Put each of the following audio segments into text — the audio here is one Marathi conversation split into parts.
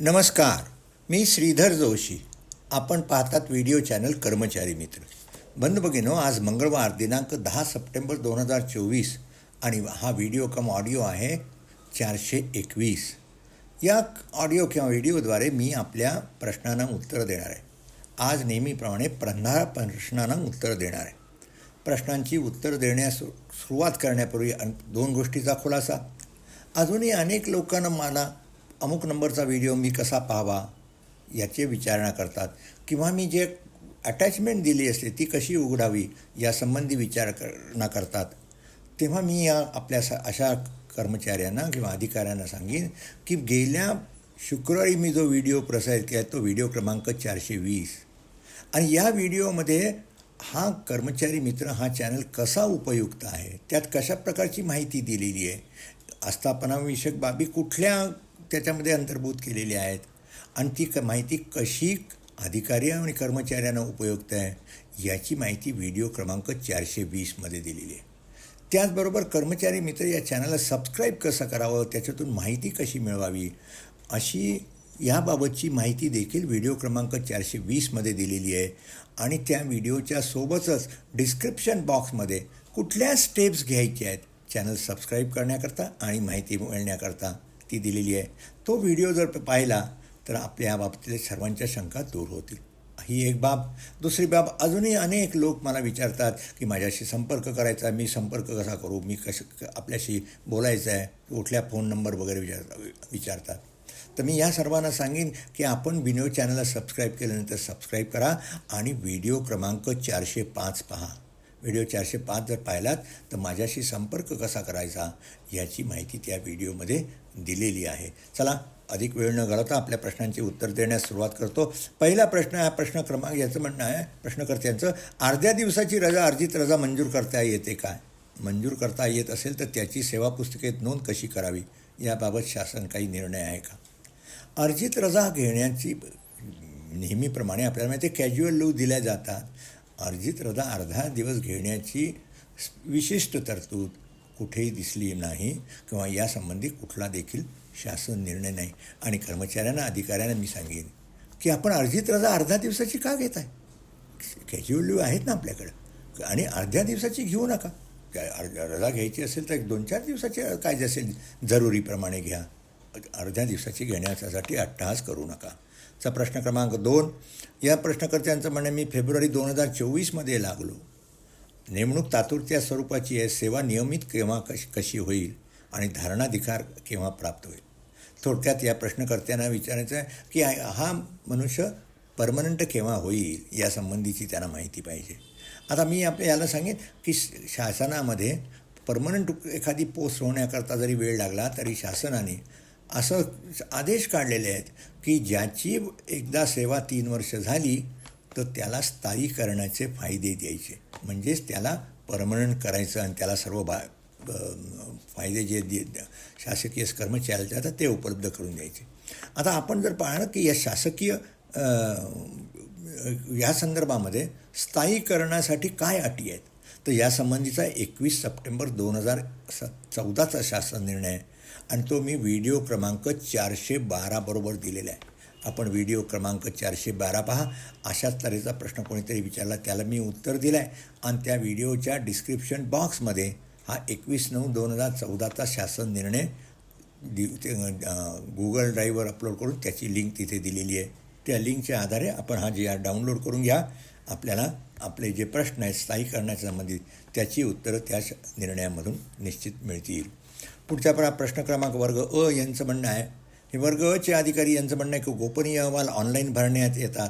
नमस्कार मी श्रीधर जोशी. आपण पाहतात व्हिडिओ चॅनल कर्मचारी मित्र. बंद भगिनो आज मंगळवार दिनांक दहा सप्टेंबर दोन हजार चोवीस आणि हा व्हिडिओ कम ऑडिओ आहे चारशे एकवीस. या ऑडिओ किंवा व्हिडिओद्वारे मी आपल्या प्रश्नांना उत्तर देणार आहे. आज नेहमीप्रमाणे पंधरा प्रश्नांना उत्तर देणार आहे. प्रश्नांची उत्तर देण्यास सुरुवात करण्यापूर्वी अन- दोन गोष्टीचा खुलासा. अजूनही अनेक लोकांना मला अमुक नंबरचा व्हिडिओ मी कसा पाहावा याचे विचारणा करतात. किंवा मी जे अटॅचमेंट दिली असते ती कशी उघडावी यासंबंधी विचार करतात. तेव्हा मी या आपल्या स अशा कर्मचाऱ्यांना किंवा अधिकाऱ्यांना सांगेन की गेल्या शुक्रवारी मी जो व्हिडिओ प्रसारित केला तो व्हिडिओ क्रमांक चारशे वीस. आणि या व्हिडिओमध्ये हा कर्मचारी मित्र हा चॅनल कसा उपयुक्त आहे त्यात कशा प्रकारची माहिती दिलेली आहे आस्थापनाविषयक बाबी कुठल्या त्याच्यामध्ये अंतर्भूत केलेली आहेत. आणि ती क माहिती कशी अधिकारी आणि कर्मचाऱ्यांना उपयुक्त आहे याची माहिती व्हिडिओ क्रमांक चारशे वीसमध्ये दिलेली आहे. त्याचबरोबर कर्मचारी मित्र या चॅनलला सबस्क्राईब कसं करावं त्याच्यातून माहिती कशी मिळवावी अशी याबाबतची माहिती देखील व्हिडिओ क्रमांक चारशे वीसमध्ये दिलेली आहे. आणि त्या व्हिडिओच्या सोबतच डिस्क्रिप्शन बॉक्समध्ये कुठल्या स्टेप्स घ्यायच्या आहेत चॅनल सबस्क्राईब करण्याकरता आणि माहिती मिळण्याकरता ती दिलेली आहे. तो व्हिडिओ जर पाहिला तर आपल्या याबाबतीत सर्वांच्या शंका दूर होतील. ही एक बाब. दुसरी बाब अजूनही अनेक लोक मला विचारतात की माझ्याशी संपर्क करायचा मी संपर्क कसा करू मी कसं आपल्याशी बोलायचं आहे कुठल्या फोन नंबर वगैरे विचार विचारतात. तर मी या सर्वांना सांगेन की आपण विनोद चॅनलला सबस्क्राईब केल्यानंतर सबस्क्राईब करा आणि व्हिडिओ क्रमांक चारशे पाच पहा. व्हिडिओ चारशे पाच जर पाहिलात तर माझ्याशी संपर्क कसा करायचा याची माहिती त्या व्हिडिओमध्ये दिलेली आहे. चला अधिक वेळ न घालवता आपल्या प्रश्नांची उत्तर देण्यास सुरुवात करतो. पहिला प्रश्न हा प्रश्न क्रमांक याचं म्हणणं आहे प्रश्नकर्त्यांचं अर्ध्या दिवसाची रजा अर्जित रजा मंजूर करता येते काय मंजूर करता येत असेल तर त्याची सेवा पुस्तिकेत नोंद कशी करावी? याबाबत शासन काही निर्णय आहे का? अर्जित रजा घेण्याची नेहमीप्रमाणे आपल्याला माहिती कॅज्युअल लू दिल्या जातात. अर्जित रजा अर्धा दिवस घेण्याची विशिष्ट तरतूद कुठेही दिसली नाही किंवा यासंबंधी कुठला देखील शासन निर्णय नाही. आणि कर्मचाऱ्यांना अधिकाऱ्यांना मी सांगेन की आपण अर्जित रजा अर्धा दिवसाची का घेत आहे कॅज्युअल लिव्ह आहेत ना आपल्याकडं. आणि अर्ध्या दिवसाची घेऊ नका. अर्ध्या रजा घ्यायची असेल तर एक दोन चार दिवसाची काय जे असेल. जरुरीप्रमाणे घ्या. अर्ध्या दिवसाची घेण्यासाठी अट्टहास करू नका. चा प्रश्न क्रमांक दोन. या प्रश्नकर्त्यांचं म्हणणे मी फेब्रुवारी दोन हजार चोवीसमध्ये लागलो. नेमणूक तातुरत्या स्वरूपाची आहे सेवा नियमित केव्हा कश कशी होईल आणि धारणाधिकार केव्हा प्राप्त होईल? थोडक्यात या प्रश्नकर्त्यांना विचारायचं आहे की हा मनुष्य परमनंट केव्हा होईल यासंबंधीची त्यांना माहिती पाहिजे. आता मी आपल्या याला सांगेन की शासनामध्ये परमनंट एखादी पोस्ट होण्याकरता जरी वेळ लागला तरी शासनाने असं आदेश काढलेले आहेत की ज्याची एकदा सेवा तीन वर्ष झाली तर त्याला स्थायीकरणाचे फायदे द्यायचे. म्हणजेच त्याला परमनंट करायचं आणि त्याला सर्व बा फायदे जे शासकीय कर्मचारी जातात ते उपलब्ध करून द्यायचे. आता आपण जर पाहिलं की या शासकीय या संदर्भामध्ये स्थायीकरणासाठी काय अटी आहेत? तर यासंबंधीचा एकवीस सप्टेंबर दोन हजार स चौदाचा शासन निर्णय आहे आणि तो मी व्हिडिओ क्रमांक चारशे बाराबरोबर दिलेला आहे. आपण व्हिडिओ क्रमांक चारशे बारा पहा. अशाच तऱ्हेचा प्रश्न कोणीतरी विचारला त्याला मी उत्तर दिलं आहे आणि त्या व्हिडिओच्या डिस्क्रिप्शन बॉक्समध्ये हा एकवीस नऊ दोन हजार चौदाचा शासन निर्णय दि ते गुगल ड्राईव्हवर अपलोड करून त्याची लिंक तिथे दिलेली आहे. त्या लिंकच्या आधारे आपण हा जे डाउनलोड करून घ्या. आपल्याला आपले जे प्रश्न आहेत स्थायी करण्यासंबंधित त्याची उत्तरं त्या निर्णयामधून निश्चित मिळतील. पुढच्या पण प्रश्न क्रमांक वर्ग अ यांचं म्हणणं आहे. हे वर्ग अचे अधिकारी यांचं म्हणणं आहे की गोपनीय अहवाल ऑनलाईन भरण्यात येतात.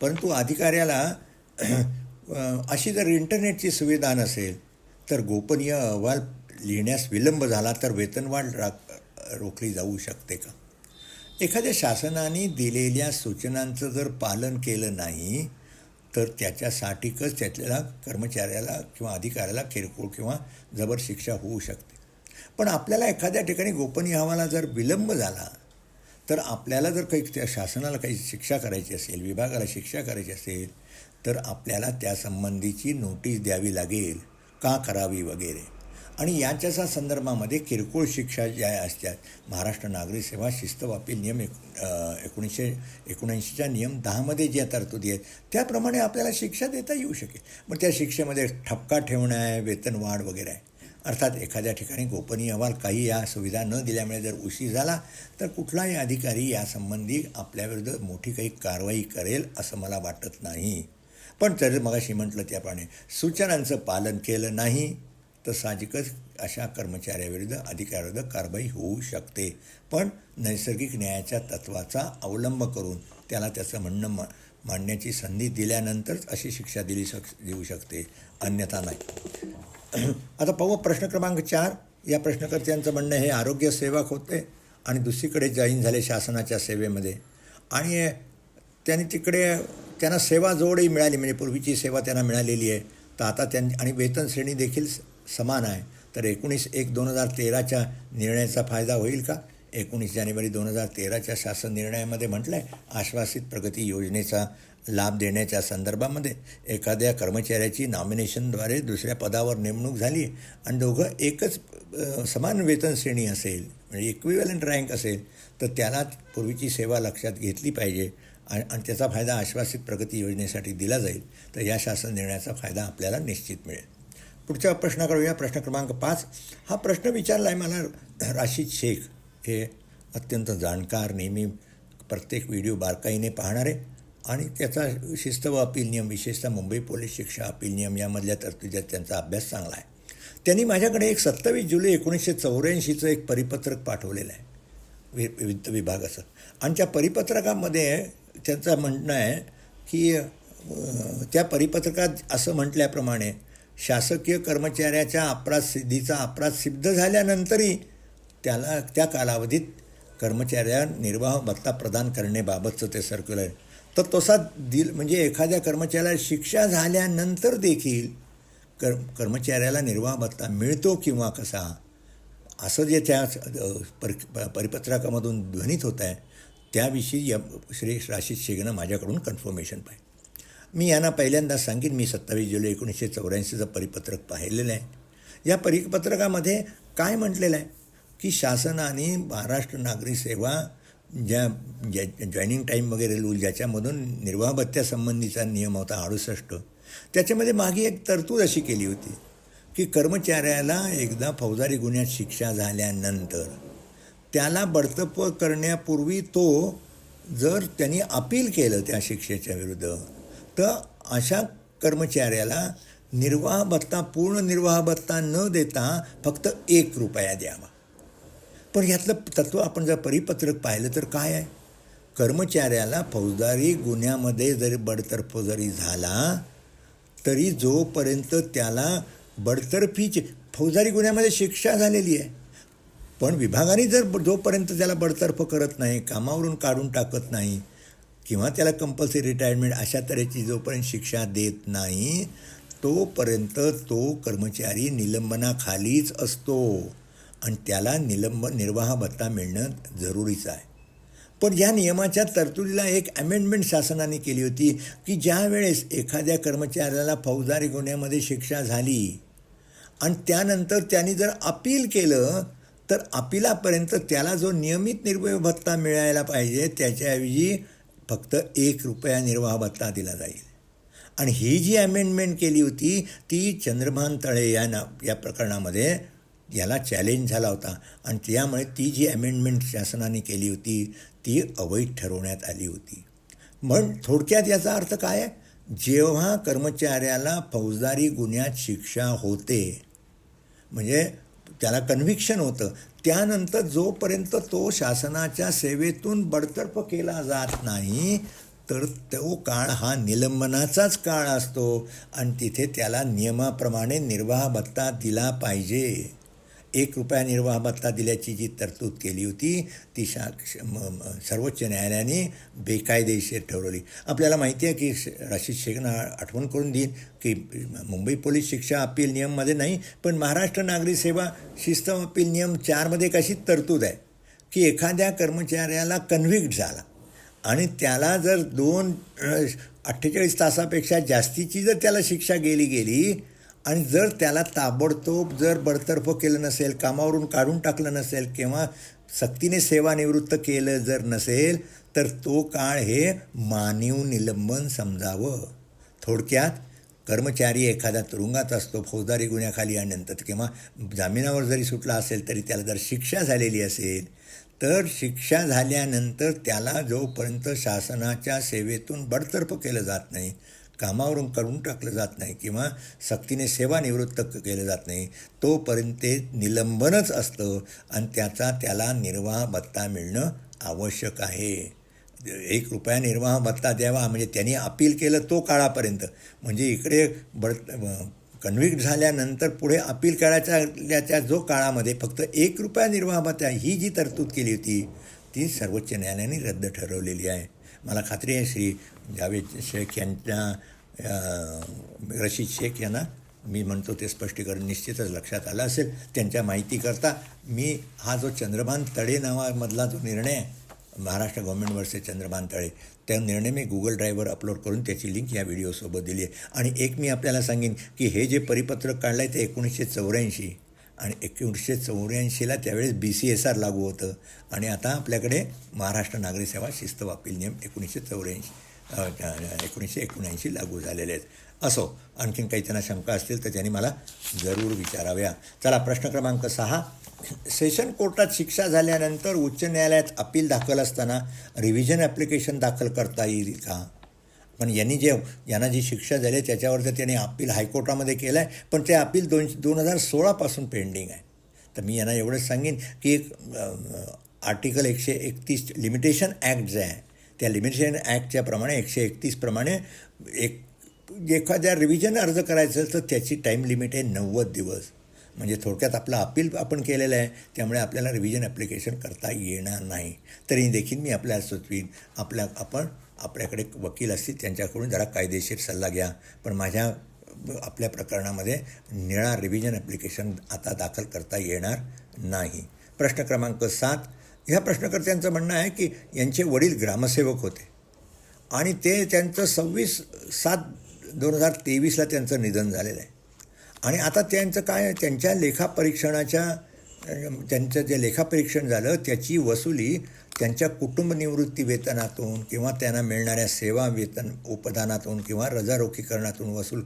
परंतु अधिकाऱ्याला अशी जर इंटरनेटची सुविधा नसेल तर गोपनीय अहवाल लिहिण्यास विलंब झाला तर वेतनवाढ रा रोखली जाऊ शकते का? एखाद्या शासनाने दिलेल्या सूचनांचं जर पालन केलं नाही तर त्याच्यासाठीच त्यातल्या कर्मचाऱ्याला किंवा अधिकाऱ्याला किरकोळ किंवा जबर शिक्षा होऊ शकते. पण आपल्याला एखाद्या ठिकाणी गोपनीय अहवाला जर विलंब झाला तर आपल्याला जर काही त्या शासनाला काही शिक्षा करायची असेल विभागाला शिक्षा करायची असेल तर आपल्याला त्यासंबंधीची नोटीस द्यावी लागेल का करावी वगैरे. आणि यांच्या संदर्भामध्ये किरकोळ शिक्षा ज्या असतात महाराष्ट्र नागरी सेवा शिस्तवापील नियम एक एकोणीसशे एकोणऐंशीच्या नियम दहामध्ये ज्या तरतुदी आहेत त्याप्रमाणे आपल्याला शिक्षा देता येऊ शकेल. मग त्या शिक्षेमध्ये ठपका ठेवणं आहे वेतनवाढ वगैरे आहे. अर्थात एखाद्या ठिकाणी गोपनीय अहवाल काही या सुविधा न दिल्यामुळे जर उशीर झाला तर कुठलाही अधिकारी यासंबंधी आपल्याविरुद्ध मोठी काही कारवाई करेल असं मला वाटत नाही. पण जर मगाशी म्हटलं त्याप्रमाणे सूचनांचं पालन केलं नाही तर साहजिकच अशा कर्मचाऱ्याविरुद्ध अधिकाऱ्याविरुद्ध कारवाई होऊ शकते. पण नैसर्गिक न्यायाच्या तत्वाचा अवलंब करून त्याला त्याचं म्हणणं मा मांडण्याची संधी दिल्यानंतरच अशी शिक्षा दिली शक देऊ शकते. अन्यथा नाही. आता पाहू प्रश्न क्रमांक चार. या प्रश्नकर्त्यांचं म्हणणं हे आरोग्य सेवक होते आणि दुसरीकडे जॉईन झाले शासनाच्या सेवेमध्ये. आणि त्यांनी तिकडे त्यांना सेवा जोडही मिळाली म्हणजे पूर्वीची सेवा त्यांना मिळालेली आहे. तर आता त्यां आणि वेतन श्रेणी देखील स- समान आहे. तर एकोणीस एक दोन हजार तेराच्या निर्णयाचा फायदा होईल का? एकोणीस जानेवारी दोन हजार तेराच्या शासन निर्णयामध्ये म्हटलं आहे आश्वासित प्रगती योजनेचा लाभ देण्याच्या संदर्भामध्ये एखाद्या कर्मचाऱ्याची नॉमिनेशनद्वारे दुसऱ्या पदावर नेमणूक झाली आणि दोघं एकच समान वेतन श्रेणी असेल म्हणजे इक्विवलंट रँक असेल तर त्याला पूर्वीची सेवा लक्षात घेतली पाहिजे आणि आणि त्याचा फायदा आश्वासित प्रगती योजनेसाठी दिला जाईल. तर या शासन निर्णयाचा फायदा आपल्याला निश्चित मिळेल. पुढच्या प्रश्न करूया प्रश्न क्रमांक पाच. हा प्रश्न विचारला आहे मला राशीद शेख. हे अत्यंत जाणकार नेहमी प्रत्येक व्हिडिओ बारकाईने पाहणारे. आणि त्याचा शिस्त व अपील नियम विशेषतः मुंबई पोलीस शिक्षा अपील नियम यामधल्या तरतुदीत त्यांचा अभ्यास चांगला आहे. त्यांनी माझ्याकडे एक सत्तावीस जुलै एकोणीसशे चौऱ्याऐंशीचं एक परिपत्रक पाठवलेलं आहे. वि वित्त विभागाचं आणि त्या परिपत्रकामध्ये त्यांचं म्हणणं आहे की त्या परिपत्रकात असं म्हटल्याप्रमाणे शासकीय कर्मचाऱ्याच्या अपराध सिद्धीचा अपराध सिद्ध झाल्यानंतरही त्याला त्या कालावधीत कर्मचाऱ्या निर्वाह भत्ता प्रदान करण्याबाबतचं ते सर्क्युलर तर तसा दिल म्हणजे एखाद्या कर्मचाऱ्याला शिक्षा झाल्यानंतर देखील कर कर्मचाऱ्याला निर्वाह भत्ता मिळतो किंवा कसा? असं जे त्या अ, परि प- परिपत्रकामधून ध्वनित होत आहे त्याविषयी या श्री राशीद शेगनं माझ्याकडून कन्फर्मेशन पाहिजे. मी यांना पहिल्यांदा सांगेन मी सत्तावीस जुलै एकोणीसशे चौऱ्याऐंशीचं परिपत्रक पाहिलेलं आहे. या परिपत्रकामध्ये काय म्हटलेलं आहे? की शासनाने महाराष्ट्र नागरी सेवा ज्या ज्या जॉईनिंग टाईम वगैरे रूल ज्याच्यामधून निर्वाह भत्त्यासंबंधीचा नियम होता अडुसष्ट त्याच्यामध्ये मागे एक तरतूद अशी केली होती की कर्मचाऱ्याला एकदा फौजदारी गुन्ह्यात शिक्षा झाल्यानंतर त्याला बडतर्फ करण्यापूर्वी तो जर त्यांनी अपील केलं त्या शिक्षेच्या विरुद्ध तर अशा कर्मचाऱ्याला निर्वाह भत्ता पूर्ण निर्वाह भत्ता न देता फक्त एक रुपया द्यावा. पण ह्यातलं तत्त्व आपण जर परिपत्रक पाहिलं तर काय आहे? कर्मचाऱ्याला फौजदारी गुन्ह्यामध्ये जरी बडतर्फ जरी झाला तरी जोपर्यंत त्याला बडतर्फीची फौजदारी गुन्ह्यामध्ये शिक्षा झालेली आहे. पण विभागाने जर जोपर्यंत त्याला बडतर्फ करत नाही कामावरून काढून टाकत नाही किंवा त्याला कंपल्सरी रिटायरमेंट अशा तऱ्हेची जोपर्यंत शिक्षा देत नाही तोपर्यंत तो कर्मचारी निलंबनाखालीच असतो. आणि त्याला निलंब निर्वाह भत्ता मिळणं जरुरीचं आहे. पण या नियमाच्या तरतुदीला एक अमेंडमेंट शासनाने केली होती की ज्या वेळेस एखाद्या कर्मचाऱ्याला फौजदारी गुन्ह्यामध्ये शिक्षा झाली आणि त्यानंतर त्यांनी जर अपील केलं तर अपिलापर्यंत त्याला जो नियमित निर्वाह भत्ता मिळायला पाहिजे त्याच्याऐवजी फक्त एक रुपया निर्वाह भत्ता दिला जाईल. आणि ही जी अमेंडमेंट केली होती ती चंद्रभान तळे या ना या प्रकरणामध्ये याला चॅलेंज झाला होता. आणि त्यामुळे ती जी अमेंडमेंट शासनाने केली होती ती अवैध ठरवण्यात आली होती. म्हण थोडक्यात याचा अर्थ काय? आहे जेव्हा कर्मचाऱ्याला फौजदारी गुन्ह्यात शिक्षा होते म्हणजे त्याला कन्व्हिक्शन होतं त्यानंतर जोपर्यंत तो शासनाच्या सेवेतून बडतर्फ केला जात नाही तर तो काळ हा निलंबनाचाच काळ असतो. आणि तिथे त्याला नियमाप्रमाणे निर्वाह भत्ता दिला पाहिजे. एक रुपया निर्वाह भत्ता दिल्याची जी तरतूद केली होती ती शा श- सर्वोच्च न्यायालयाने बेकायदेशीर ठरवली. आपल्याला माहिती आहे की श- राशीद शेखना आठवण करून देईन की मुंबई पोलीस शिक्षा अपील नियममध्ये नाही पण महाराष्ट्र नागरी सेवा शिस्त अपील नियम चारमध्ये कशी तरतूद आहे की एखाद्या कर्मचाऱ्याला कन्व्हिक्ट झाला आणि त्याला जर दोन अठ्ठेचाळीस तासापेक्षा जास्तीची जर त्याला शिक्षा गेली गेली आणि जर त्याला ताबडतोब जर बडतर्फ केलं नसेल कामावरून काढून टाकलं नसेल किंवा सक्तीने सेवानिवृत्त केलं जर नसेल तर तो काळ हे मानीव निलंबन समजावं. थोडक्यात कर्मचारी एखाद्या तुरुंगात असतो फौजदारी गुन्ह्याखाली आणल्यानंतर किंवा जामिनावर जरी सुटला असेल तरी त्याला जर शिक्षा झालेली असेल तर शिक्षा झाल्यानंतर त्याला जोपर्यंत शासनाच्या सेवेतून बडतर्फ केलं जात नाही कामावरून काढून टाकलं जात नाही किंवा सक्तीने सेवानिवृत्त केलं जात नाही तोपर्यंत ते निलंबनच असतं आणि त्याचा त्याला निर्वाह भत्ता मिळणं आवश्यक आहे. एक रुपया निर्वाह भत्ता द्यावा म्हणजे त्यांनी अपील केलं तो काळापर्यंत. म्हणजे इकडे बड कन्व्हिक्ट झाल्यानंतर पुढे अपील करायच्या जो काळामध्ये फक्त एक रुपया निर्वाह भत्ता ही जी तरतूद केली होती ती सर्वोच्च न्यायालयाने रद्द ठरवलेली आहे. मला खात्री आहे श्री जावेद शेख यांच्या रशीद शेख यांना मी म्हणतो ते स्पष्टीकरण निश्चितच लक्षात आलं असेल. त्यांच्या माहितीकरता मी हा जो चंद्रभान तळे नावामधला जो निर्णय आहे महाराष्ट्र गव्हर्नमेंट वर्सेस चंद्रभान तळे त्या निर्णय मी गुगल ड्राईव्हवर अपलोड करून त्याची लिंक या व्हिडिओसोबत दिली आहे. आणि एक मी आपल्याला सांगेन की हे जे परिपत्रक काढलं आहे ते एकोणीसशे चौऱ्याऐंशी आणि एकोणीसशे चौऱ्याऐंशीला त्यावेळेस बी सी एस आर लागू होतं. आणि आता आपल्याकडे महाराष्ट्र नागरी सेवा शिस्त वापील नियम एकोणीसशे चौऱ्याऐंशी एकोणीसशे एकोणऐंशी लागू झालेले आहेत. असो आणखीन काही त्यांना शंका असतील तर त्यांनी मला जरूर विचाराव्या. चला प्रश्न क्रमांक सहा. सेशन कोर्टात शिक्षा झाल्यानंतर उच्च न्यायालयात अपील दाखल असताना रिव्हिजन ॲप्लिकेशन दाखल करता येईल का? पण यांनी जे यांना जी शिक्षा झाली आहे त्याच्यावर तर त्यांनी अपील हायकोर्टामध्ये केलं आहे पण ते अपील दोन दोन हजार सोळापासून पेंडिंग आहे. तर मी यांना एवढंच सांगेन की एक आर्टिकल एकशे एकतीस लिमिटेशन ॲक्ट जे आहे त्या लिमिटेशन ॲक्टच्या प्रमाणे एकशे एकतीसप्रमाणे एक एखाद्या रिव्हिजन अर्ज करायचं तर त्याची टाईम लिमिट आहे नव्वद दिवस. म्हणजे थोडक्यात आपलं अपील आपण केलेलं आहे त्यामुळे आपल्याला रिव्हिजन ॲप्लिकेशन करता येणार नाही. तरी देखील मी आपल्याला सुचवीन आपल्या आपण आपल्याकडे वकील असतील त्यांच्याकडून जरा कायदेशीर सल्ला घ्या. पण माझ्या आपल्या प्रकरणामध्ये निळा रिव्हिजन ॲप्लिकेशन आता दाखल करता येणार नाही. प्रश्न क्रमांक सात. ह्या प्रश्नकर्त्यांचं म्हणणं आहे की यांचे वडील ग्रामसेवक होते. आणि ते त्यांचं सव्वीस सात दोन हजार तेवीसला त्यांचं निधन झालेलं आहे. आणि आता त्यांचं काय त्यांच्या लेखापरीक्षणाच्या त्यांचं जे लेखापरीक्षण झालं त्याची वसुली त्यांच्या कुटुंब निवृत्ती वेतनातून किंवा त्यांना मिळणाऱ्या सेवा वेतन उपदानातून किंवा रजारोखीकरणातून वसूल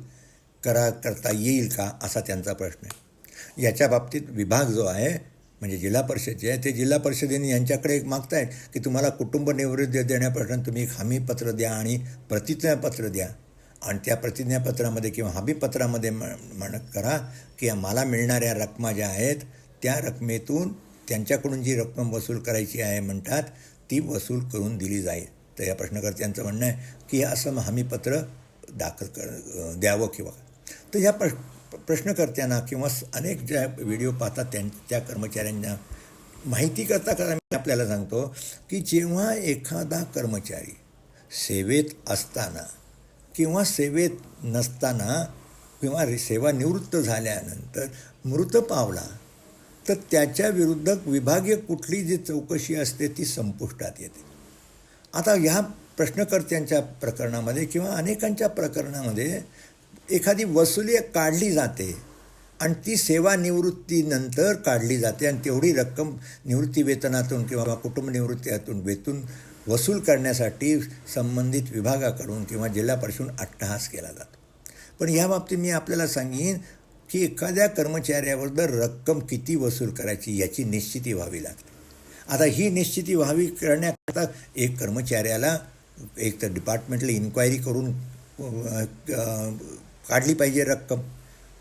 करा करता येईल का असा त्यांचा प्रश्न आहे. याच्या बाबतीत विभाग जो आहे म्हणजे जिल्हा परिषद जे आहे ते जिल्हा परिषदेने यांच्याकडे एक मागतायत की तुम्हाला कुटुंब निवृत्ती देण्यापासून तुम्ही एक हमीपत्र द्या आणि प्रतिज्ञापत्र द्या. आणि त्या प्रतिज्ञापत्रामध्ये किंवा हमीपत्रामध्ये म्हण करा की मला मिळणाऱ्या रकमा ज्या आहेत त्या रकमेतून त्यांच्याकडून जी रक्कम वसूल करायची आहे म्हणतात ती वसूल करून दिली जाईल. तर या प्रश्नकर्त्यांचं म्हणणं आहे की असं हमीपत्र दाखल कर द्यावं किंवा तर ह्या प्र प्रश्नकर्त्यांना किंवा अनेक ज्या व्हिडिओ पाहतात त्यां त्या कर्मचाऱ्यांना माहिती करता करता मी आपल्याला सांगतो की जेव्हा एखादा कर्मचारी सेवेत असताना किंवा सेवेत नसताना किंवा रि- सेवानिवृत्त झाल्यानंतर मृत पावला तर त्याच्या विरुद्ध विभागीय कुठली जी चौकशी असते ती संपुष्टात येते. आता ह्या प्रश्नकर्त्यांच्या प्रकरणामध्ये किंवा अनेकांच्या प्रकरणामध्ये एखादी वसुली काढली जाते आणि ती सेवानिवृत्तीनंतर काढली जाते आणि तेवढी रक्कम निवृत्ती वेतनातून किंवा कुटुंब निवृत्तीतून वेतून वसूल करण्यासाठी संबंधित विभागाकडून किंवा जिल्हा परिषद अट्टहास केला जातो. पण या बाबतीत मी आपल्याला सांगेन की एखाद्या कर्मचाऱ्यावर दर रक्कम किती वसूल करायची याची निश्चिती व्हावी लागते. आता ही निश्चिती व्हावी करण्याकरता एक कर्मचाऱ्याला एक तर डिपार्टमेंटला इन्क्वायरी करून काढली पाहिजे रक्कम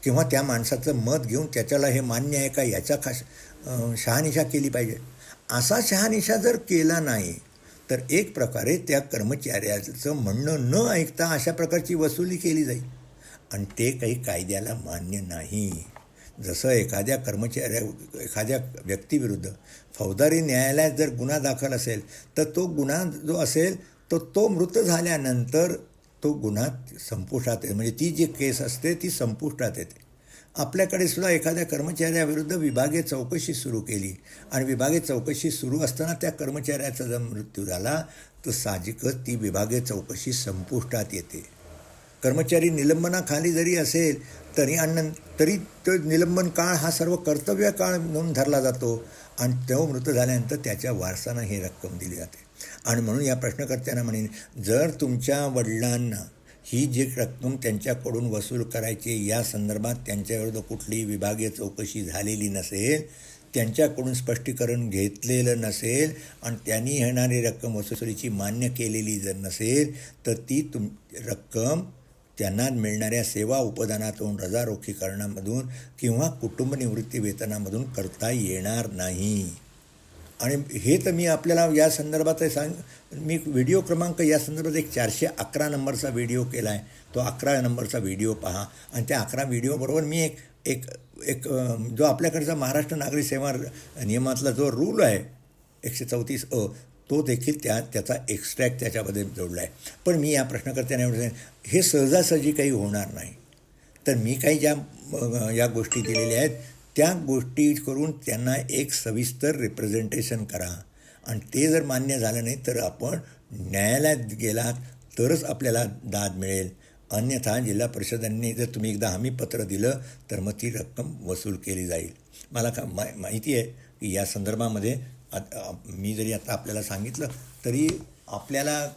किंवा त्या माणसाचं मत घेऊन त्याच्याला हे मान्य आहे का याचा खास शहानिशा केली पाहिजे. असा शहानिशा जर केला नाही तर एक प्रकारे त्या कर्मचाऱ्याचं म्हणणं न ऐकता अशा प्रकारची वसुली केली जाईल. आणि ते काही कायद्याला मान्य नाही. जसं एखाद्या कर्मचाऱ्या एखाद्या व्यक्तीविरुद्ध फौजदारी न्यायालयात जर गुन्हा दाखल असेल तर तो गुन्हा जो असेल तो तो मृत झाल्यानंतर तो गुन्हा संपुष्टात येते. म्हणजे ती जी केस असते ती संपुष्टात येते. आपल्याकडे सुद्धा एखाद्या कर्मचाऱ्याविरुद्ध विभागीय चौकशी सुरू केली आणि विभागीय चौकशी सुरू असताना त्या कर्मचाऱ्याचा जर मृत्यू झाला तर साहजिकच ती विभागीय चौकशी संपुष्टात येते. कर्मचारी निलंबनाखाली जरी असेल तरी अन्न तरी तो निलंबन काळ हा सर्व कर्तव्य काळ म्हणून धरला जातो. आणि तो मृत झाल्यानंतर त्याच्या वारसानं ही रक्कम दिली जाते. आणि म्हणून या प्रश्नकर्त्यांना म्हणेन जर तुमच्या वडिलांना ही जी रक्कम त्यांच्याकडून वसूल करायची या संदर्भात त्यांच्याविरुद्ध कुठलीही विभागीय चौकशी झालेली नसेल त्यांच्याकडून स्पष्टीकरण घेतलेलं नसेल आणि त्यांनी येणारी रक्कम वसुलीची मान्य केलेली जर नसेल तर ती तुम रक्कम त्यांना मिळणाऱ्या सेवा उपदानातून रजारोखीकरणामधून किंवा कुटुंब निवृत्ती वेतनामधून करता येणार नाही. आणि हे तर मी आपल्याला या संदर्भात सांग मी व्हिडिओ क्रमांक या संदर्भात एक चारशे अकरा नंबरचा व्हिडिओ केला आहे तो अकरा नंबरचा व्हिडिओ पहा. आणि त्या अकरा व्हिडिओबरोबर मी एक एक एक जो आपल्याकडचा महाराष्ट्र नागरी सेवा नियमातला जो रूल आहे एकशे चौतीस अ तो देखील त्या त्याचा एक्स्ट्रॅक्ट त्याच्यामध्ये जोडला आहे पण मी या प्रश्नकर्त्यांना एवढं हे सहजासहजी काही होणार नाही. तर मी काही ज्या या गोष्टी दिलेल्या आहेत त्या गोष्टी करून त्यांना एक सविस्तर रिप्रेझेंटेशन करा. आणि ते जर मान्य झालं नाही तर आपण न्यायालयात गेलात तरच आपल्याला दाद मिळेल. अन्यथा जिल्हा परिषदांनी जर तुम्ही एकदा हमीपत्र दिलं तर मग ती रक्कम वसूल केली जाईल. मला का मा माहिती आहे की या संदर्भामध्ये आ- मी जरी आता आपल्याला सांगितलं तरी आपल्याला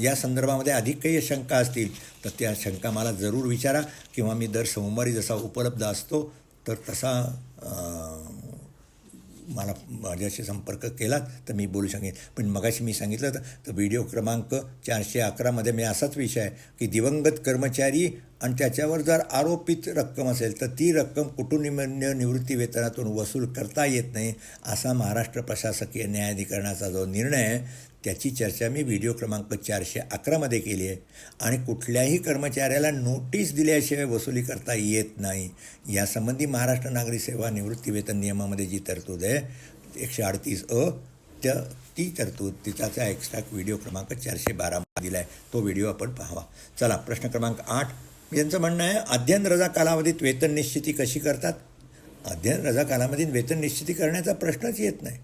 या संदर्भामध्ये अधिक काही शंका असतील तर त्या शंका मला जरूर विचारा. किंवा मी दर सोमवारी जसा उपलब्ध असतो तर तसा मला माझ्याशी संपर्क केलात तर मी बोलू शकेन. पण मगाशी मी सांगितलं तर व्हिडिओ क्रमांक चारशे अकरामध्ये मी असाच विषय आहे की दिवंगत कर्मचारी आणि त्याच्यावर जर आरोपित रक्कम असेल तर ती रक्कम कुटुंबनिय निवृत्ती वेतनातून वसूल करता येत नाही असा महाराष्ट्र प्रशासकीय न्यायाधिकरणाचा जो निर्णय आहे त्याची चर्चा मी व्हिडिओ क्रमांक चारशे अकरामध्ये केली आहे. आणि कुठल्याही कर्मचाऱ्याला नोटीस दिल्याशिवाय वसुली करता येत नाही. यासंबंधी महाराष्ट्र नागरी सेवा निवृत्ती वेतन नियमामध्ये जी तरतूद आहे एकशे अडतीस अ त्या ती तरतूद तिचाचा एक्स्ट्रा व्हिडिओ क्रमांक चारशे बारामध्ये दिला आहे तो व्हिडिओ आपण पाहावा. चला प्रश्न क्रमांक आठ. यांचं म्हणणं आहे अध्ययन रजा कालावधीत वेतन निश्चिती कशी करतात? अध्ययन रजा कालावधीत वेतन निश्चिती करण्याचा प्रश्नच येत नाही.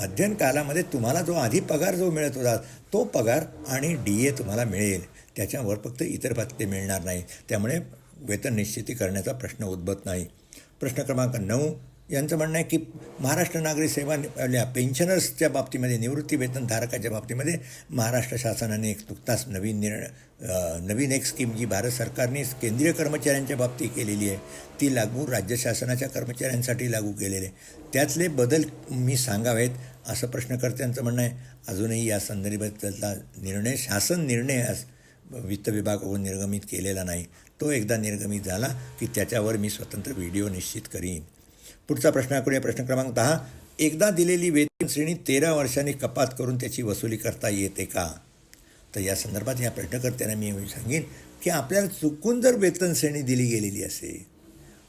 अध्ययन कालामध्ये तुम्हाला जो आधी पगार जो मिळत होता तो पगार आणि डी ए तुम्हाला मिळेल. त्याच्यावर फक्त इतर भत्ते मिळणार नाही त्यामुळे वेतन निश्चिती करण्याचा प्रश्न उद्भवत नाही. प्रश्न क्रमांक नऊ यांचं म्हणणं आहे की महाराष्ट्र नागरी सेवा आपल्या पेन्शनर्सच्या बाबतीमध्ये निवृत्ती वेतनधारकाच्या बाबतीमध्ये महाराष्ट्र शासनाने एक नुकताच नवीन निर्णय नवीन एक स्कीम जी भारत सरकारने केंद्रीय कर्मचाऱ्यांच्या बाबतीत केलेली आहे ती लागू राज्य शासनाच्या कर्मचाऱ्यांसाठी लागू केलेली आहे. त्यातले बदल मी सांगावेत असं प्रश्नकर्त्यांचं म्हणणं आहे. अजूनही या संदर्भातला निर्णय शासन निर्णय अस- वित्त विभागाकडून निर्गमित केलेला नाही. तो एकदा निर्गमित झाला की त्याच्यावर मी स्वतंत्र व्हिडिओ निश्चित करीन. पुढचा प्रश्न ऐकूया प्रश्न क्रमांक दहा. एकदा दिलेली वेतन श्रेणी तेरा वर्षांनी कपात करून त्याची वसुली करता येते का? तर या संदर्भात या प्रश्नकर्त्यांना मी सांगेन की आपल्याला चुकून जर वेतन श्रेणी दिली गेलेली असेल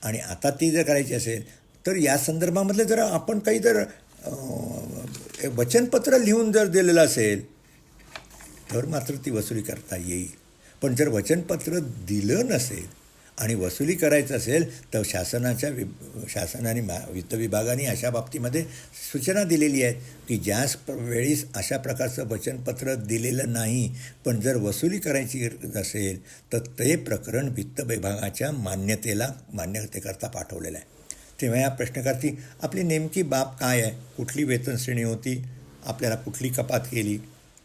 आणि आता ती जर करायची असेल तर या संदर्भामधलं जर आपण काही जर वचनपत्र लिहून जर दिलेलं असेल तर मात्र ती वसुली करता येईल. पण जर वचनपत्र दिलं नसेल आणि वसुली करायचं असेल तर शासनाच्या वि शासनाने मा वित्त विभागाने अशा बाबतीमध्ये सूचना दिलेली आहे की ज्या वेळीस अशा प्रकारचं वचनपत्र दिलेलं नाही पण जर वसुली करायची असेल तर ते प्रकरण वित्त विभागाच्या मान्यतेला मान्यतेकरता पाठवलेलं आहे. तेव्हा या प्रश्नकार्थी आपली नेमकी बाब काय आहे? कुठली वेतन श्रेणी होती? आपल्याला कुठली कपात केली?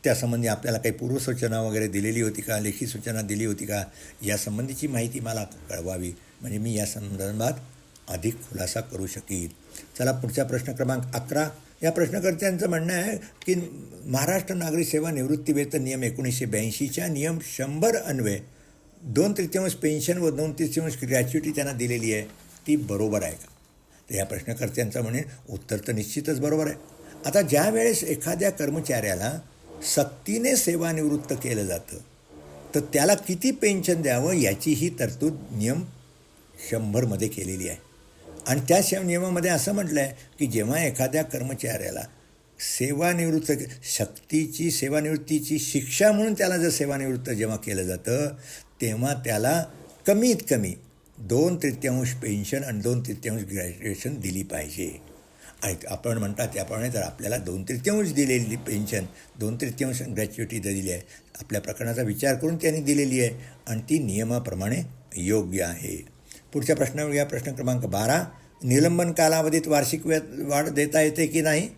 त्यासंबंधी आपल्याला काही पूर्वसूचना वगैरे दिलेली होती का? लेखी सूचना दिली होती का? यासंबंधीची माहिती मला कळवावी. म्हणजे मी या संदर्भात अधिक खुलासा करू शकेल. चला पुढचा प्रश्न क्रमांक अकरा. या प्रश्नकर्त्यांचं म्हणणं आहे की महाराष्ट्र नागरी सेवा निवृत्ती वेतन नियम एकोणीसशे ब्याऐंशीच्या नियम शंभर अन्वये दोन तृतीयांश पेन्शन व दोन तृतीयांश ग्रॅच्युटी त्यांना दिलेली आहे. ती बरोबर आहे का? तर या प्रश्नकर्त्यांचं म्हणेन उत्तर तर निश्चितच बरोबर आहे. आता ज्या वेळेस एखाद्या कर्मचाऱ्याला सक्तीने सेवानिवृत्त केलं जातं. तर त्याला किती पेन्शन द्यावं याची ही तरतूद नियम शंभरमध्ये केलेली आहे. आणि त्या शे नियमामध्ये असं म्हटलं आहे की जेव्हा एखाद्या कर्मचाऱ्याला सेवानिवृत्त शक्तीची सेवानिवृत्तीची शिक्षा म्हणून त्याला जर सेवानिवृत्त जेव्हा केलं जातं तेव्हा त्याला कमीत कमी दोन तृतीयांश पेन्शन आणि दोन तृतीयांश ग्रॅज्युएशन दिली पाहिजे. आणि आपण म्हणतात त्याप्रमाणे तर आपल्याला दोन तृतीयांश दिलेली पेन्शन दोन तृतीयांश ग्रॅच्युटी दिली आहे आपल्या प्रकरणाचा विचार करून त्यांनी दिलेली आहे आणि ती नियमाप्रमाणे योग्य आहे. पुढच्या प्रश्नावर या प्रश्न क्रमांक बारा निलंबन कालावधीत वार्षिक वे वाढ देता येते की नाही?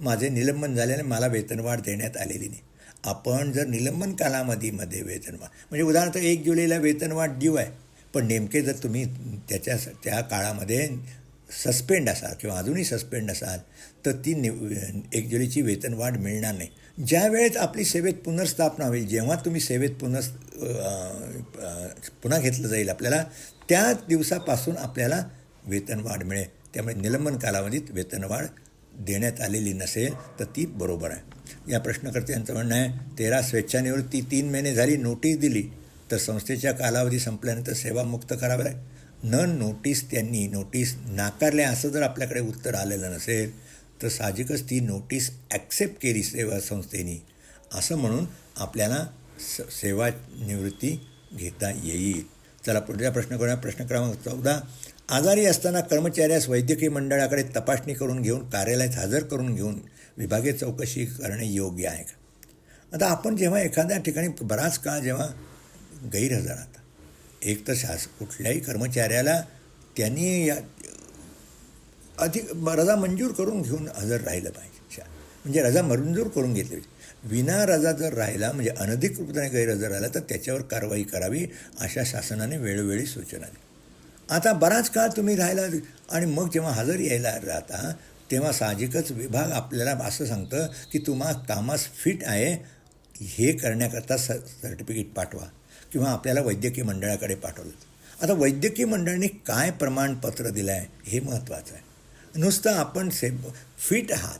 माझे निलंबन झाल्याने मला वेतनवाढ देण्यात आलेली नाही. आपण जर निलंबन कालावधीमध्ये वेतनवाढ म्हणजे उदाहरणार्थ एक जुलैला वेतनवाढ देऊ आहे पण नेमके जर तुम्ही त्याच्या त्या काळामध्ये सस्पेंड असाल किंवा अजूनही सस्पेंड असाल तर ती नि एक वेतनवाढ मिळणार नाही. ज्या वेळेत आपली सेवेत पुनर्स्थापना होईल जेव्हा तुम्ही सेवेत पुनर् पुन्हा घेतलं जाईल आपल्याला त्या दिवसापासून आपल्याला वेतनवाढ मिळेल. त्यामुळे निलंबन कालावधीत वेतनवाढ देण्यात आलेली नसेल तर ती बरोबर आहे. या प्रश्नकर्त्यांचं म्हणणं आहे तेरा स्वेच्छानिवृत्ती तीन महिने झाली नोटीस दिली तर संस्थेच्या कालावधी संपल्यानंतर सेवामुक्त करावं. लागेल न नोटीस त्यांनी नोटीस नाकारल्या असं जर आपल्याकडे उत्तर आलेलं नसेल तर साहजिकच ती नोटीस ॲक्सेप्ट केली सेवा संस्थेने. असं म्हणून आपल्याला स सेवा निवृत्ती घेता येईल. चला पुढच्या प्रश्न करूया. प्रश्न क्रमांक चौदा. आजारी असताना कर्मचाऱ्यास वैद्यकीय मंडळाकडे तपासणी करून घेऊन कार्यालयात हजर करून घेऊन विभागीय चौकशी करणे योग्य आहे का? आता आपण जेव्हा एखाद्या ठिकाणी बराच काळ जेव्हा गैरहजर राहता एक तर शास कुठल्याही कर्मचाऱ्याला त्यांनी या अधिक रजा मंजूर करून घेऊन हजर राहिलं पाहिजे. म्हणजे रजा मंजूर करून घेतली पाहिजे. विना रजा जर राहिला म्हणजे अनधिकृतपणे गैरहजर राहिला तर त्याच्यावर कारवाई करावी अशा शासनाने वेळोवेळी सूचना दिली आता बराच काळ तुम्ही राहिला आणि मग जेव्हा हजर यायला राहता तेव्हा साहजिकच विभाग आपल्याला असं सांगतं की तुम्हा कामास फिट आहे हे करण्याकरता स सर्टिफिकेट पाठवा. किंवा आपल्याला वैद्यकीय मंडळाकडे पाठवलं. आता वैद्यकीय मंडळाने काय प्रमाणपत्र दिलं आहे हे महत्त्वाचं आहे. नुसतं आपण से फिट आहात.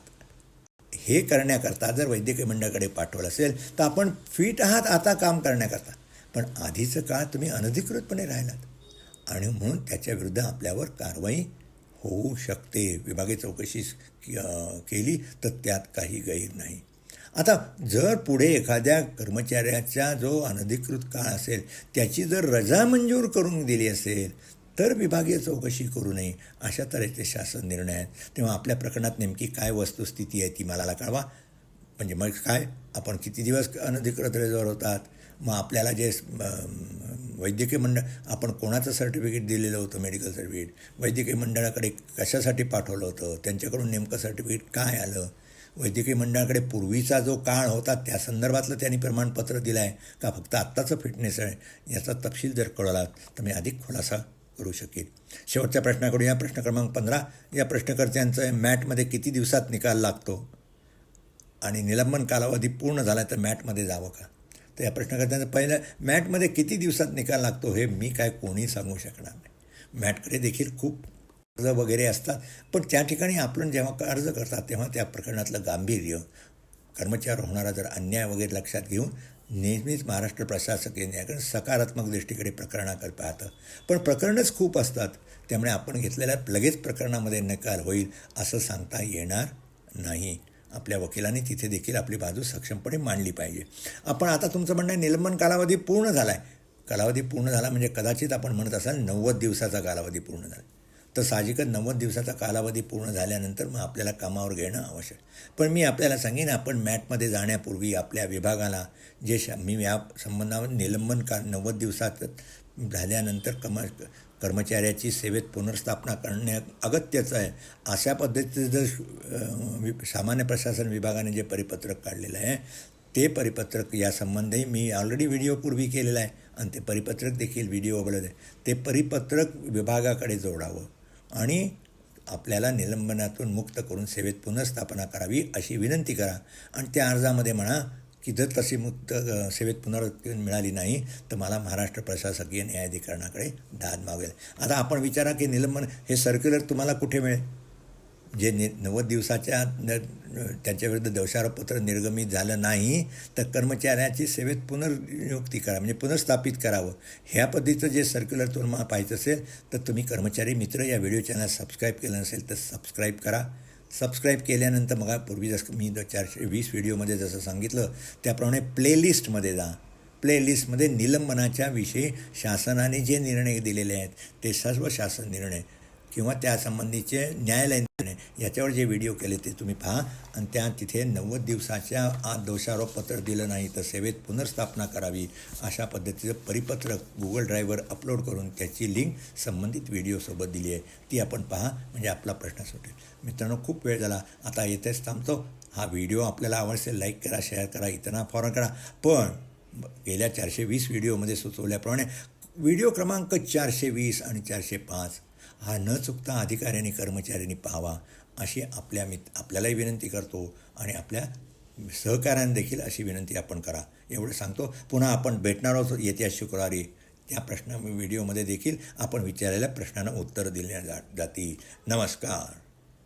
हे करण्याकरता जर वैद्यकीय मंडळाकडे पाठवलं असेल तर आपण फिट आहात आता काम करण्याकरता. पण आधीचं काळ तुम्ही अनधिकृतपणे राहिलात. आणि म्हणून त्याच्याविरुद्ध आपल्यावर कारवाई होऊ शकते. विभागीय चौकशी केली तर त्यात काही गैर नाही. आता जर पुढे एखाद्या कर्मचाऱ्याचा जो अनधिकृत काळ असेल त्याची जर रजा मंजूर करून दिली असेल तर विभागीय चौकशी करू नये अशा तऱ्हेचे शासन निर्णय आहेत. तेव्हा आपल्या प्रकरणात नेमकी काय वस्तुस्थिती आहे ती मला कळवा. म्हणजे मग काय? आपण किती दिवस अनधिकृत रजेवर होतात? मग आपल्याला जे वैद्यकीय मंडळ आपण कोणाचं सर्टिफिकेट दिलेलं होतं मेडिकल सर्टिफिकेट? वैद्यकीय मंडळाकडे कशासाठी पाठवलं होतं? त्यांच्याकडून नेमकं सर्टिफिकेट काय आलं? वैद्यकीय मंडळाकडे पूर्वीचा जो काळ होता त्या संदर्भातलं त्यांनी प्रमाणपत्र दिलं आहे का फक्त आत्ताचं फिटनेस आहे याचा तपशील जर कळला तर मी अधिक खुलासा करू शकेल शेवटच्या प्रश्नाकडून या प्रश्न क्रमांक पंधरा. या प्रश्नकर्त्यांचं मॅटमध्ये किती दिवसात निकाल लागतो? आणि निलंबन कालावधी पूर्ण झाला तर मॅटमध्ये जावं का? तर या प्रश्नकर्त्यांचं पहिलं मॅटमध्ये किती दिवसात निकाल लागतो हे मी काय कोणी सांगू शकणार नाही. मॅटकडे देखील खूप वगैरे असतात. पण त्या ठिकाणी आपण जेव्हा अर्ज करतात तेव्हा त्या प्रकरणातलं गांभीर्य कर्मचाऱ्यावर होणारा जर अन्याय वगैरे लक्षात घेऊन नेहमीच महाराष्ट्र प्रशासकीय न्यायाकडे सकारात्मक दृष्टीकडे प्रकरणाकडे पाहतं. पण प्रकरणच खूप असतात. त्यामुळे आपण घेतलेल्या लगेच प्रकरणामध्ये निकाल होईल असं सांगता येणार नाही. आपल्या वकिलांनी तिथे देखील आपली बाजू सक्षमपणे मांडली पाहिजे. आपण आता तुमचं म्हणणं आहे निलंबन कालावधी पूर्ण झाला आहे कालावधी पूर्ण झाला म्हणजे कदाचित आपण म्हणत असाल नव्वद दिवसाचा कालावधी पूर्ण झाला. तर साहजिकच नव्वद दिवसाचा कालावधी पूर्ण झाल्यानंतर मग आपल्याला कामावर घेणं आवश्यक. पण मी आपल्याला सांगेन आपण मॅटमध्ये जाण्यापूर्वी आपल्या विभागाला जे श मी या संबंधावर निलंबन का नव्वद दिवसात झाल्यानंतर कम कर्मचाऱ्याची सेवेत पुनर्स्थापना करणे अगत्यचं आहे. अशा पद्धतीचं जर सामान्य प्रशासन विभागाने जे परिपत्रक काढलेलं आहे ते परिपत्रक या संबंधी मी ऑलरेडी व्हिडिओ पूर्वी केलेला आहे. आणि ते परिपत्रक देखील व्हिडिओ बघत आहे. ते परिपत्रक विभागाकडे जोडावं. आणि आपल्याला निलंबनातून मुक्त करून सेवेत पुनर्स्थापना करावी अशी विनंती करा. आणि त्या अर्जामध्ये म्हणा की जर तशी मुक्त सेवेत पुनर्वृत्ती मिळाली नाही तर मला महाराष्ट्र प्रशासकीय न्यायाधिकरणाकडे दाद मागेल. आता आपण विचारा की निलंबन हे सर्क्युलर तुम्हाला कुठे मिळेल? जे नि नव्वद दिवसाच्या त्याच्याविरुद्ध दोषारोपत्र निर्गमित झालं नाही तर कर्मचाऱ्याची सेवेत पुनर्नियुक्ती करा म्हणजे पुनर्स्थापित करावं. ह्या पद्धतीचं जे सर्क्युलर तुम्हाला पाहिजे असेल तर तुम्ही कर्मचारी मित्र या व्हिडिओ चॅनल सबस्क्राईब केलं नसेल तर सबस्क्राईब करा. सबस्क्राईब केल्यानंतर मग पूर्वी जसं मी चारशे वीस व्हिडिओमध्ये जसं सांगितलं त्याप्रमाणे प्लेलिस्टमध्ये जा. प्लेलिस्टमध्ये निलंबनाच्या विषयी शासनाने जे निर्णय दिलेले आहेत ते सर्व शासन निर्णय. किंवा त्यासंबंधीचे न्यायालयीन निर्णय. याच्यावर जे व्हिडिओ केले ते तुम्ही पहा. आणि त्या तिथे नव्वद दिवसाच्या आत दोषारोपपत्र दिलं नाही तर सेवेत पुनर्स्थापना करावी अशा पद्धतीचं परिपत्रक गुगल ड्राईव्हवर अपलोड करून त्याची लिंक संबंधित व्हिडिओसोबत दिली आहे. ती आपण पहा. म्हणजे आपला प्रश्न सुटेल. मित्रांनो खूप वेळ झाला. आता येथेच थांबतो. हा व्हिडिओ आपल्याला आवडसे लाईक करा शेअर करा इतरांना फॉरन करा. पण गेल्या चारशे वीस व्हिडिओमध्ये सुचवल्याप्रमाणे व्हिडिओ क्रमांक चारशे वीस आणि चारशे पाच हा न चुकता अधिकाऱ्यांनी कर्मचाऱ्यांनी पाहावा अशी आपल्या मित आपल्यालाही विनंती करतो आणि आपल्या सहकाऱ्यांना देखील अशी विनंती आपण करा. एवढं सांगतो. पुन्हा आपण भेटणार आहोत येत्या शुक्रवारी. त्या प्रश्न व्हिडिओमध्ये देखील आपण विचारलेल्या प्रश्नांना उत्तरं दिल्या जा जातील. नमस्कार.